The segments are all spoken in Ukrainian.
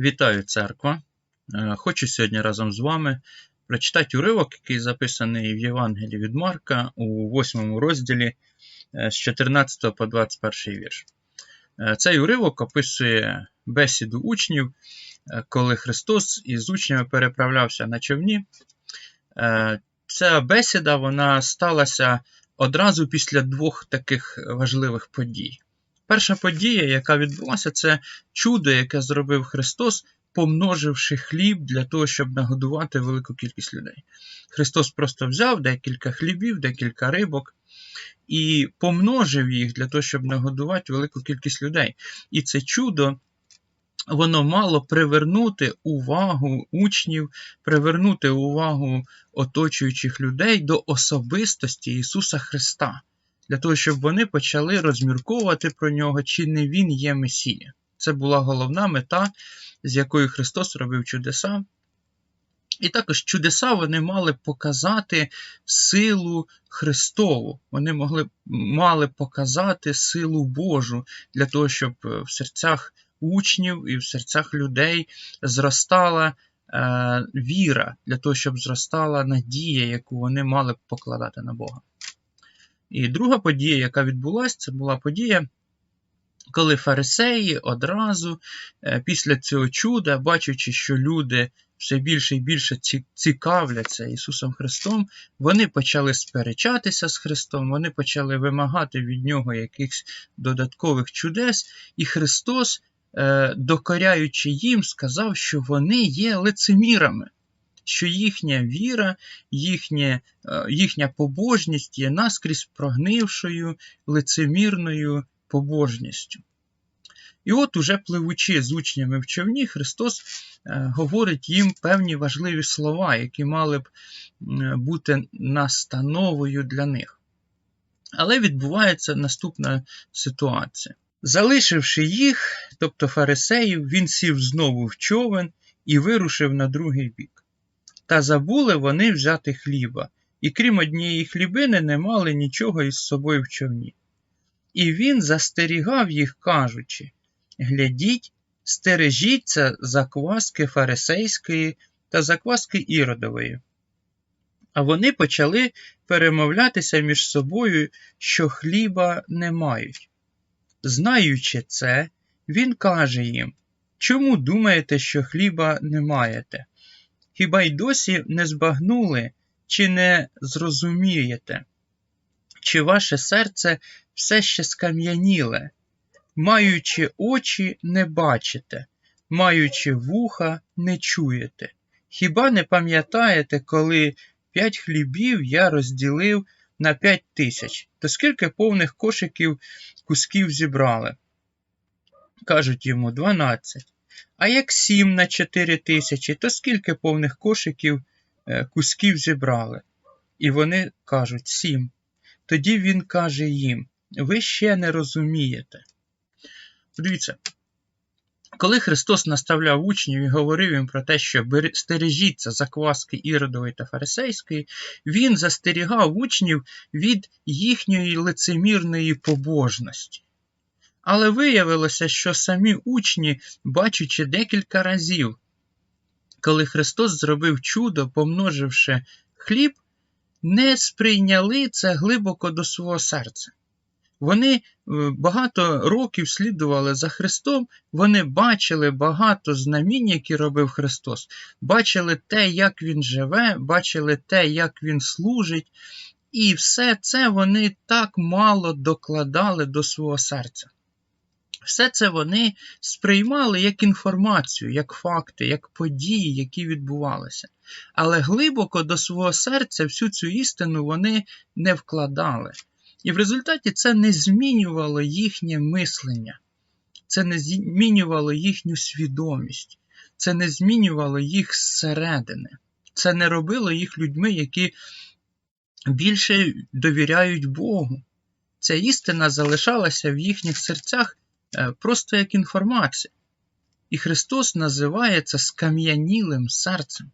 Вітаю церква! Е, Хочу сьогодні разом з вами прочитати уривок, який записаний в Євангелії від Марка у 8 розділі е, з 14 по 21 вірш. Е, Цей уривок описує бесіду учнів, коли Христос із учнями переправлявся на човні. Ця бесіда вона сталася одразу після двох таких важливих подій. Перша подія, яка відбулася, це чудо, яке зробив Христос, помноживши хліб для того, щоб нагодувати велику кількість людей. Христос просто взяв декілька хлібів, декілька рибок і помножив їх для того, щоб нагодувати велику кількість людей. І це чудо. Воно мало привернути увагу учнів, привернути увагу оточуючих людей до особистості Ісуса Христа, для того, щоб вони почали розмірковувати про нього, чи не Він є Месія. Це була головна мета, з якою Христос робив чудеса. І також чудеса вони мали показати силу Христову. Вони могли, мали показати силу Божу для того, щоб в серцях учнів і в серцях людей зростала е, віра, для того, щоб зростала надія, яку вони мали покладати на Бога. І друга подія, яка відбулася, це була подія, коли фарисеї одразу е, після цього чуда, бачачи, що люди все більше і більше цікавляться Ісусом Христом, вони почали сперечатися з Христом, вони почали вимагати від Нього якихось додаткових чудес, і Христос, е, докоряючи їм, сказав, що вони є лицемірами. Що їхня віра, їхня, е, їхня побожність є наскрізь прогнившою, лицемірною побожністю. І от, уже пливучи з учнями в човні, Христос е, говорить їм певні важливі слова, які мали б бути настановою для них. Але відбувається наступна ситуація. Залишивши їх, тобто фарисеїв, він сів знову в човен і вирушив на другий бік. Та забули вони взяти хліба, і крім однієї хлібини, не мали нічого із собою в човні. І він застерігав їх, кажучи: Глядіть, стережіться закваски фарисейської та закваски іродової. А вони почали перемовлятися між собою, що хліба не мають. Знаючи це, він каже їм: Чому думаєте, що хліба не маєте? Хіба й досі не збагнули, чи не зрозумієте? Чи ваше серце все ще скам'яніле? Маючи очі, не бачите, маючи вуха, не чуєте. Хіба не пам'ятаєте, коли п'ять хлібів я розділив на п'ять тисяч, то скільки повних кошиків кусків зібрали? Кажуть йому дванадцять. А як сім на чотири тисячі, то скільки повних кошиків е, кусків зібрали? І вони кажуть сім. Тоді він каже їм: ви ще не розумієте. Дивіться, коли Христос наставляв учнів і говорив їм про те, що стережіться закваски Іродової та Фарисейської, він застерігав учнів від їхньої лицемірної побожності. Але виявилося, що самі учні, бачачи декілька разів, коли Христос зробив чудо, помноживши хліб, не сприйняли це глибоко до свого серця. Вони е, багато років слідували за Христом, вони бачили багато знамінь, які робив Христос, бачили те, як Він живе, бачили те, як Він служить, і все це вони так мало докладали до свого серця. Все це вони сприймали як інформацію, як факти, як події, які відбувалися. Але глибоко до свого серця всю цю істину вони не вкладали. І в результаті це не змінювало їхнє мислення, це не змінювало їхню свідомість, це не змінювало їх зсередини, це не робило їх людьми, які більше довіряють Богу. Ця істина залишалася в їхніх серцях просто як інформація. І Христос називає це скам'янілим серцем.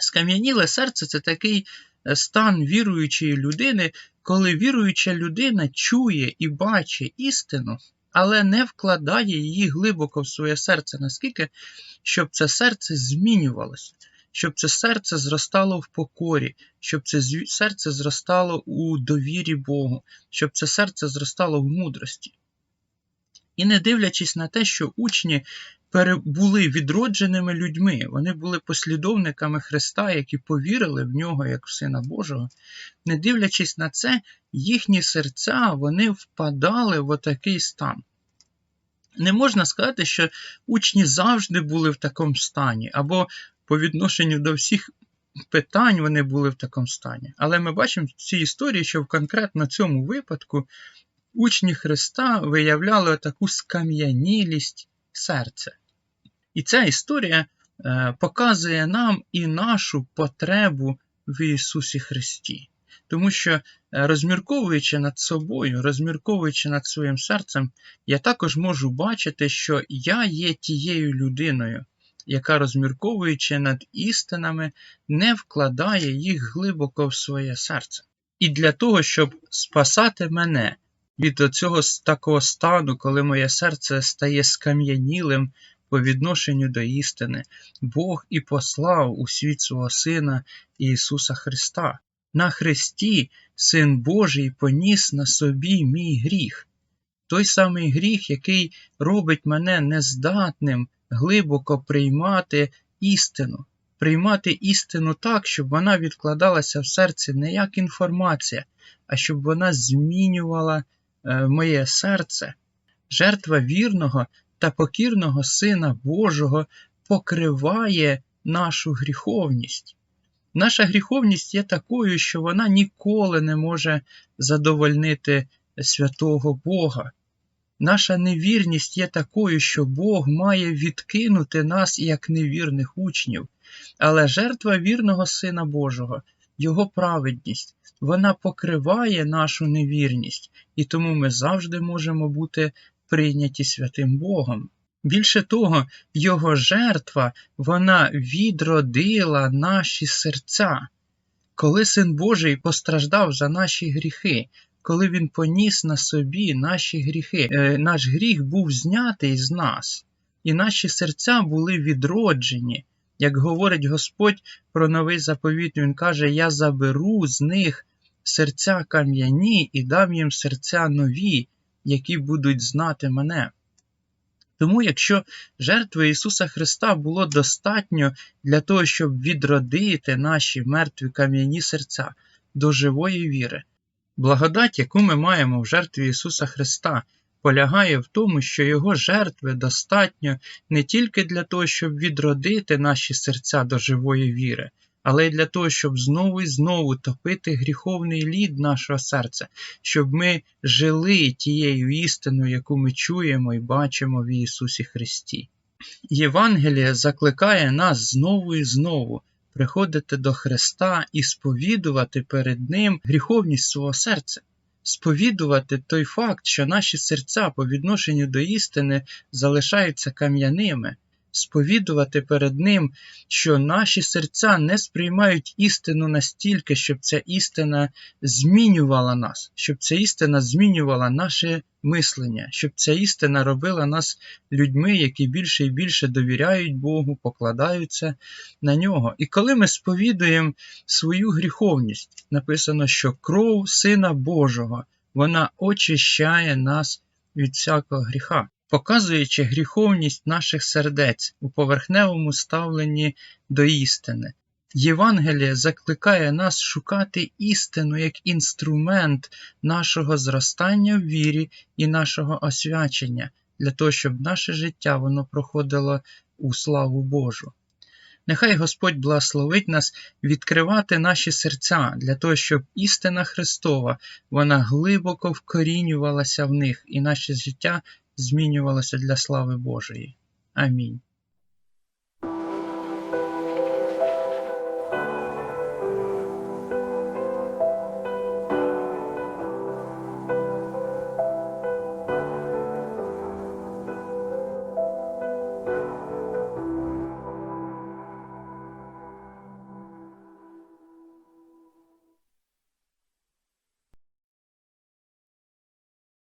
Скам'яніле серце це такий е, стан віруючої людини, коли віруюча людина чує і бачить істину, але не вкладає її глибоко в своє серце, наскільки, щоб це серце змінювалося, щоб це серце зростало в покорі, щоб це серце зростало у довірі Богу, щоб це серце зростало в мудрості. І не дивлячись на те, що учні були відродженими людьми, вони були послідовниками Христа, які повірили в нього як в Сина Божого, не дивлячись на це, їхні серця вони впадали в отакий стан. Не можна сказати, що учні завжди були в такому стані, або по відношенню до всіх питань вони були в такому стані. Але ми бачимо в цій історії, що в конкретно цьому випадку учні Христа виявляли таку скам'янілість серця. І ця історія е, показує нам і нашу потребу в Ісусі Христі. Тому що, е, розмірковуючи над собою, розмірковуючи над своїм серцем, я також можу бачити, що я є тією людиною, яка, розмірковуючи над істинами, не вкладає їх глибоко в своє серце. І для того, щоб спасати мене від цього такого стану, коли моє серце стає скам'янілим по відношенню до істини, Бог і послав у світ свого Сина Ісуса Христа. На Христі Син Божий поніс на собі мій гріх, той самий гріх, який робить мене нездатним глибоко приймати істину, приймати істину так, щоб вона відкладалася в серці не як інформація, а щоб вона змінювала е, моє серце. Жертва вірного та покірного Сина Божого покриває нашу гріховність. Наша гріховність є такою, що вона ніколи не може задовольнити святого Бога. Наша невірність є такою, що Бог має відкинути нас як невірних учнів, але жертва вірного Сина Божого, Його праведність, вона покриває нашу невірність, і тому ми завжди можемо бути прийняті святим Богом. Більше того, Його жертва вона відродила наші серця. Коли Син Божий постраждав за наші гріхи, коли Він поніс на собі наші гріхи, е, наш гріх був знятий з нас, і наші серця були відроджені. Як говорить Господь про новий заповіт, Він каже: Я заберу з них серця кам'яні і дам їм серця нові, які будуть знати мене. Тому, якщо жертви Ісуса Христа було достатньо для того, щоб відродити наші мертві кам'яні серця до живої віри, благодать, яку ми маємо в жертві Ісуса Христа, полягає в тому, що Його жертви достатньо не тільки для того, щоб відродити наші серця до живої віри, але й для того, щоб знову і знову топити гріховний лід нашого серця, щоб ми жили тією істиною, яку ми чуємо і бачимо в Ісусі Христі. Євангеліє закликає нас знову і знову приходити до Христа і сповідувати перед Ним гріховність свого серця, сповідувати той факт, що наші серця по відношенню до істини залишаються кам'яними, сповідувати перед Ним, що наші серця не сприймають істину настільки, щоб ця істина змінювала нас, щоб ця істина змінювала наше мислення, щоб ця істина робила нас людьми, які більше і більше довіряють Богу, покладаються на нього. І коли ми сповідуємо свою гріховність, написано, що кров Сина Божого вона очищає нас від всякого гріха показуючи гріховність наших сердець у поверхневому ставленні до істини. Євангеліє закликає нас шукати істину як інструмент нашого зростання в вірі і нашого освячення, для того, щоб наше життя воно проходило у славу Божу. Нехай Господь благословить нас відкривати наші серця для того, щоб істина Христова вона глибоко вкорінювалася в них, і наше життя змінювалося для слави Божої. Амінь.